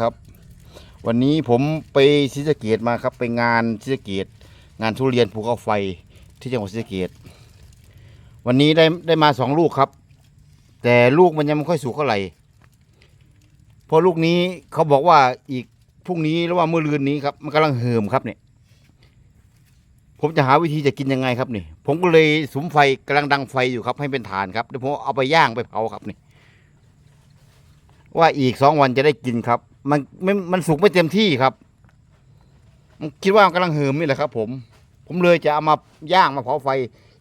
ครับ วันนี้ผมไปศรีสะเกดมาครับ ไปงานศรีสะเกดงานทุเรียนภูเขาไฟที่จังหวัดศรีสะเกดวันนี้ได้ได้มาสองลูกครับ แต่ลูกมันยังไม่ค่อยสุกเท่าไหร่เพราะลูกนี้เขาบอกว่าอีกพรุ่งนี้หรือว่าเมื่อรืนนี้ครับมันกำลังเหิมครับเนี่ยผมจะหาวิธีจะกินยังไงครับนี่ ผมก็เลยสุมไฟกำลังดังไฟอยู่ครับ ให้เป็นฐานครับเดี๋ยวผมเอาไปย่างไปเผาครับนี่ ว่าอีกสองวันจะได้กินครับ มันไม่มันสุกไม่เต็มที่ครับมันคิดว่ามันกำลังเหิมนี่แหละครับ ผม ผมเลยจะเอามาย่างมาเผาไฟ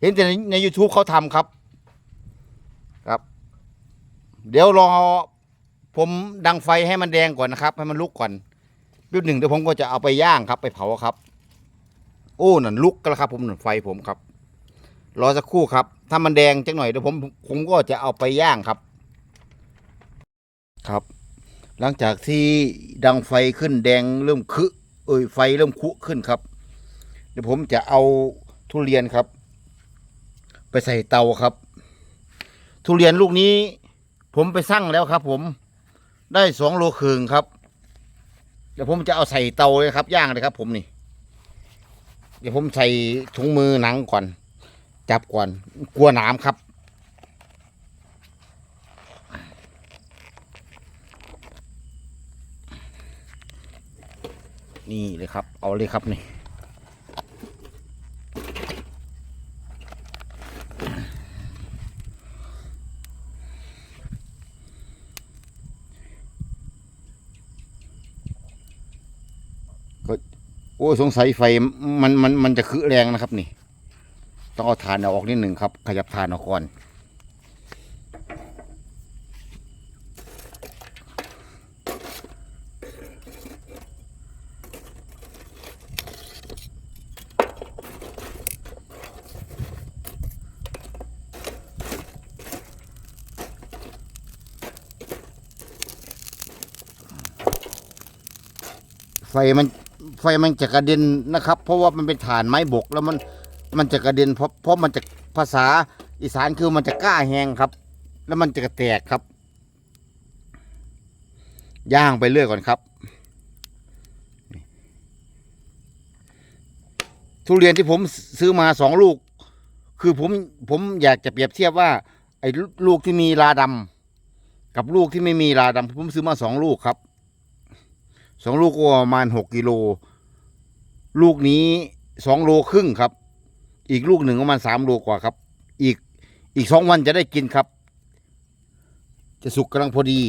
เห็นแต่ในใน YouTube เขาทำครับ ครับ เดี๋ยวรอผมดังไฟให้มันแดงก่อนนะครับ ให้มันลุกก่อนแป๊บหนึ่งเดี๋ยวผมก็จะเอาไปย่างครับ ไปเผาครับ โอ้นั่นลุกกันแล้วครับ ผมนั่นไฟผมครับ รอสักครู่ครับ ถ้ามันแดงจังหน่อยเดี๋ยวผมผมก็จะเอาไปย่างครับ ครับ หลังจากที่ดังไฟขึ้นแดงเริ่มคึเอ้ยไฟเริ่มคุขึ้นครับ เดี๋ยวผมจะเอาทุเรียนครับ ไปใส่เตาครับ ทุเรียนลูกนี้ ผมไปสั่งแล้วครับ ผมได้สองโลครึ่งครับ เดี๋ยวผมจะเอาใส่เตาเลยครับ ย่างเลยครับ ผมนี่ เดี๋ยวผมใส่ถุงมือหนังก่อน จับก่อน กลัวหนามครับ นี่เลยครับ เอาเลยครับนี่ก็โอ้ยสงสัยไฟมันมันมันจะคือแรงนะครับนี่ ต้องเอาฐานอออกนิดหนึ่งครับ ขยับฐานออกก่อน ไฟมันไฟมันจะกระเด็นนะครับ เพราะว่ามันเป็นฐานไม้บกแล้วมันมันจะกระเด็นเพราะเพราะมันจะภาษาอีสานคือมันจะกล้าแหงครับ แล้วมันจะกระแตกครับ ย่างไปเรื่อยก่อนครับ ทุเรียนที่ผมซื้อมาสองลูก คือผมผมอยากจะเปรียบเทียบว่า ไอ้ลูกที่มีราดำกับลูกที่ไม่มีราดำผมซื้อมาสองลูกครับ สองลูกก็ประมาณหกกิโล ลูกนี้สองโลครึ่งครับ อีกลูกหนึ่งประมาณสามโลกว่าครับ อีกอีกสองวันจะได้กินครับ จะสุกกำลังพอดี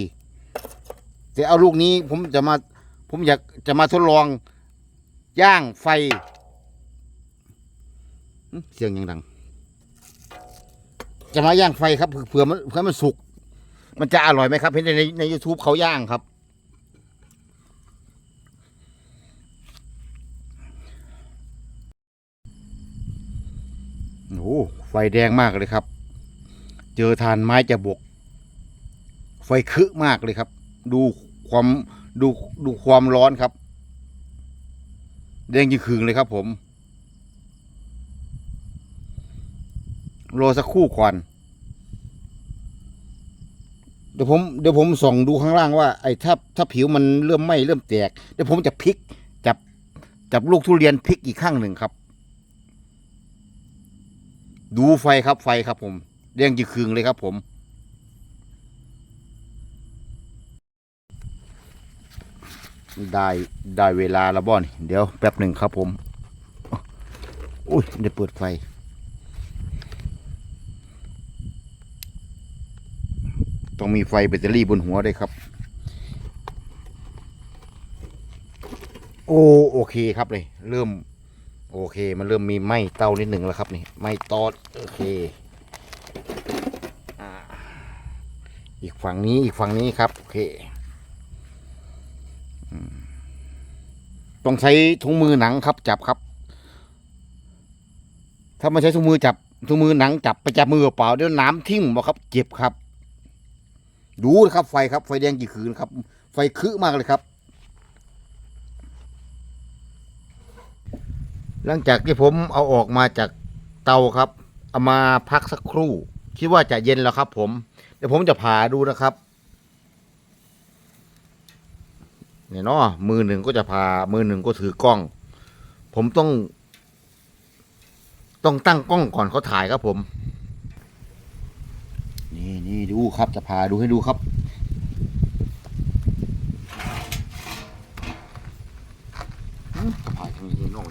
แต่เอาลูกนี้ผมจะมาผมอยากจะมาทดลองย่างไฟ เสียงยังดัง จะมาย่างไฟครับเผื่อมันเผื่อมันสุก มันจะอร่อยไหมครับเห็นในในยูทูบเขาย่างครับ โอ้โห ไฟแดงมากเลยครับ เจอทานไม้จะบก ไฟคึมากเลยครับ ดูความดูดูความร้อนครับ แดงยิ่งคืงเลยครับ ผมรอสักครู่ก่อนเดี๋ยวผมเดี๋ยวผมส่องดูข้างล่างว่าไอ้ถ้าถ้าผิวมันเริ่มไหม้เริ่มแตกเดี๋ยวผมจะพลิกจับจับลูกทุเรียนพลิกอีกข้างหนึ่งครับ ดูไฟครับไฟครับผมแดงจีคืงเลยครับผม ได้ได้เวลาแล้วบ่อนเดี๋ยวแป๊บหนึ่งครับผมอุ้ยเดี๋ยวเปิดไฟต้องมีไฟแบตเตอรี่บนหัวด้วยครับ โอ้โอเคครับเลย เริ่ม โอเค มันเริ่มมีไหมเตานิดหนึ่งแล้วครับนี่ไหมตอดโอเคอีกฝั่งนี้อีกฝั่งนี้ครับโอเคต้องใช้ถุงมือหนังครับ จับครับ ถ้าไม่ใช้ถุงมือจับถุงมือหนังจับไปจับมือเปล่าเดี๋ยวน้ำทิ่มบอกครับ เจ็บครับ ดูนะครับ ไฟครับ ไฟแดงกี่คืนครับ ไฟคือมากเลยครับ หลังจากที่ผมเอาออกมาจากเตาครับ เอามาพักสักครู่ คิดว่าจะเย็นแล้วครับ ผม เดี๋ยวผมจะผ่าดูนะครับเนี่ยเนาะมือหนึ่งก็จะพามือหนึ่งก็ถือกล้อง ผมต้อง ต้องตั้งกล้องก่อนเขาถ่ายครับผม นี่นี่ดูครับจะพาดูให้ดูครับอืมถ่ายทางนี้น่น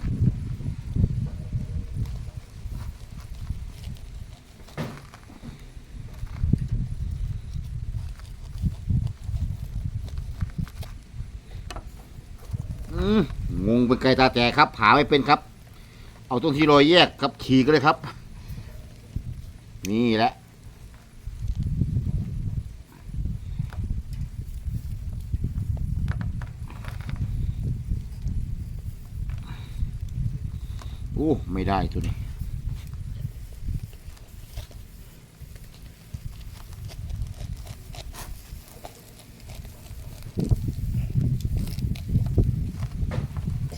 อืม งงเป็นไก่ตาแต่ครับหาไม่เป็นครับ เอาตรงที่รอยแยกครับขี่ก็เลยครับ นี่แหละโอ้ไม่ได้ตัวนี้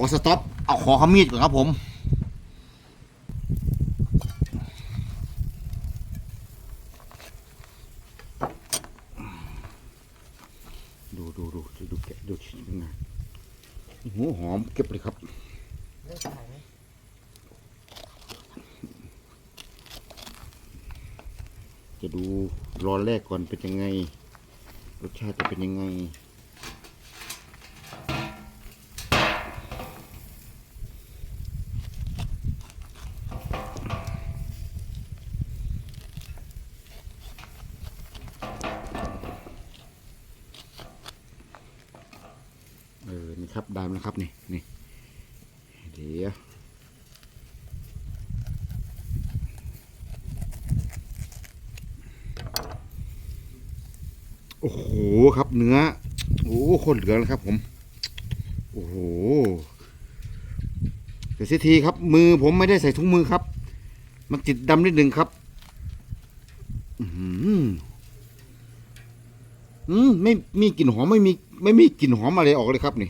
อสต็อป เอาขอขมีดก่อนครับผมดูดูดูดูดูแกะดูชิ้นงานโอ้โหหอมเก็บเลยครับจะดูรอนแรกก่อนเป็นยังไง รสชาติจะเป็นยังไง เออนี่ครับ ได้แล้วครับนี่นี่เดี๋ยวโอ้โหครับเนื้อโอ้โคตรเหลืองเลยครับ ผม โอ้โหเดี๋ยวเสียทีครับ มือผมไม่ได้ใส่ถุงมือครับ มันติดดำนิดหนึ่งครับ อือหืออืมไม่มีกลิ่นหอมไม่มี ไม่มีกลิ่นหอมอะไรออกเลยครับนี่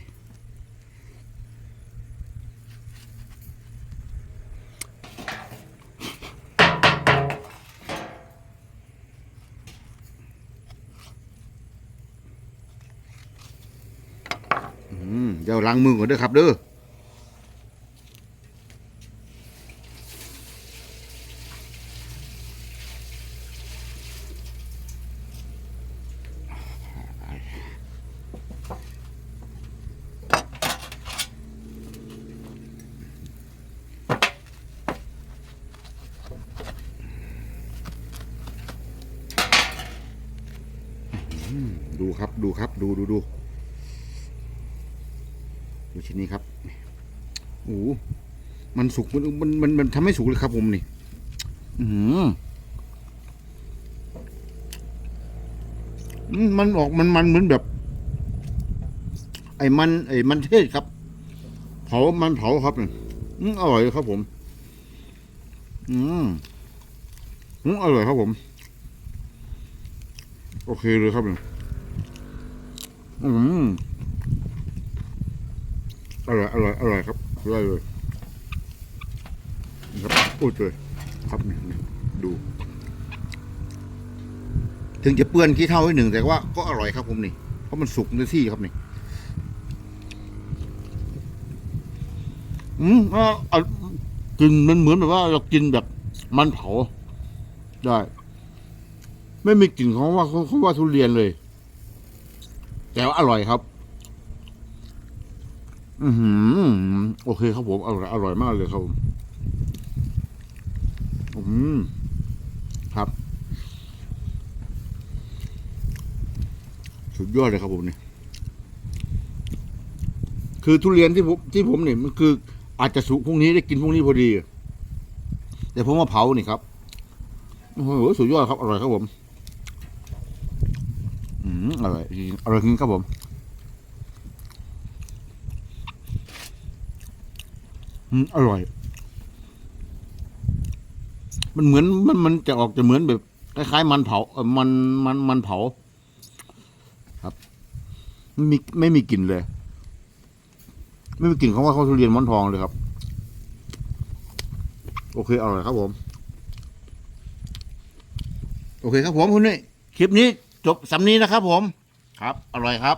อืมเดี๋ยวล้างมือก่อนเด้อครับเด้อดูครับดูครับดูดูดู ดูชิ้นนี้ครับโอ้โหมันสุกมันมันมันมันทำให้สุกเลยครับผมนี่ อืมมันออกมันมันเหมือนแบบ ไอ้มัน ไอ้มันเทศครับ เผามันเผาครับเนี่ยอืมอร่อยครับผมอืมอืมอร่อยครับผม โอเคเลยครับเนี่ยอืม อร่อยอร่อยอร่อยครับอร่อยเลยนะครับโอ้ยเลยครับนี่นี่ดู ถึงจะเปื้อนขี้เท่าไว้หนึ่งแต่ว่าก็อร่อยครับผมนี่เพราะมันสุกในที่ครับนี่อืมอะอะกินมันเหมือนแบบว่าเรากินแบบมันเผาได้ ไม่มีกลิ่นของว่าของว่าทุเรียนเลย แต่ว่าอร่อยครับ อือหือ โอเคครับผมอร่อยอร่อยมากเลยครับผมอืมครับ สุดยอดเลยครับผมเนี่ยคือทุเรียนที่ผมที่ผมเนี่ยมันคืออาจจะสุกพรุ่งนี้ได้กินพรุ่งนี้พอดี แต่ผมมาเผานี่ครับโอ้โหสุดยอดครับ อร่อยครับผม อืมอร่อยอร่อยจริงครับผม อืมอร่อย มันเหมือนมันมันจะออกจะเหมือนแบบคล้ายๆมันเผาเออมันมันมันเผา ครับไม่มีไม่มีกลิ่นเลย ไม่มีกลิ่นของว่าเขาทุเรียนหมอนทองเลยครับ โอเคอร่อยครับผม โอเคครับผมคุณนี่คลิปนี้จบสำนี้นะครับผม ครับ อร่อยครับ